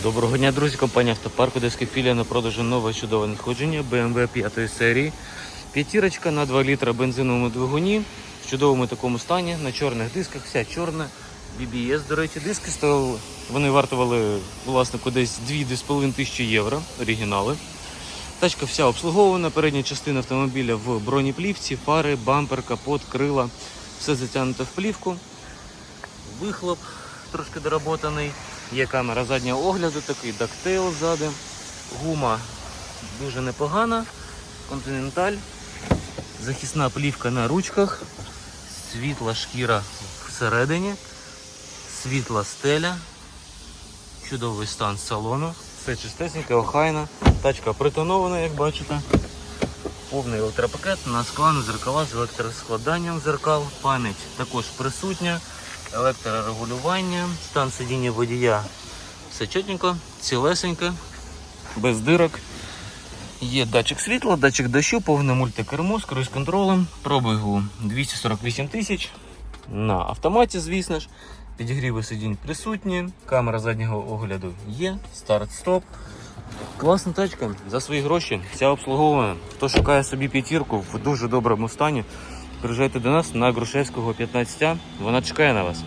Доброго дня, друзі. Компанія Автопарк Одеська філія на продажу нове чудове надходження BMW 5 серії. П'ятірочка на 2 літра бензиновому двигуні в чудовому такому стані, на чорних дисках, вся чорна. BBS, до речі, диски стояли, вони вартували власнику десь 2-2,5 тисячі євро, оригінали. Тачка вся обслугована, передня частина автомобіля в бронеплівці, фари, бампер, капот, крила, все затягнуто в плівку. Вихлоп трошки доработаний. Є камера заднього огляду, такий дактейл ззаду. Гума дуже непогана. Континенталь. Захисна плівка на ручках. Світла шкіра всередині. Світла стеля. Чудовий стан салону. Все чистесеньке, охайно. Тачка притонована, як бачите. Повний електропакет на склану зеркала з електроскладанням зеркал. Пам'ять також присутня. Електрорегулювання, стан сидіння водія. Все чотенько, цілесенько, без дирок. Є датчик світла, датчик дощу, повне мультикермо з круїз-контролем. Пробігу 248 тисяч. На автоматі, звісно ж. Підігріви сидінь присутні. Камера заднього огляду є. Старт-стоп. Класна тачка за свої гроші. Вся обслугована. Хто шукає собі п'ятірку в дуже доброму стані, приїжджайте до нас на Грушевського 15. Вона чекає на вас.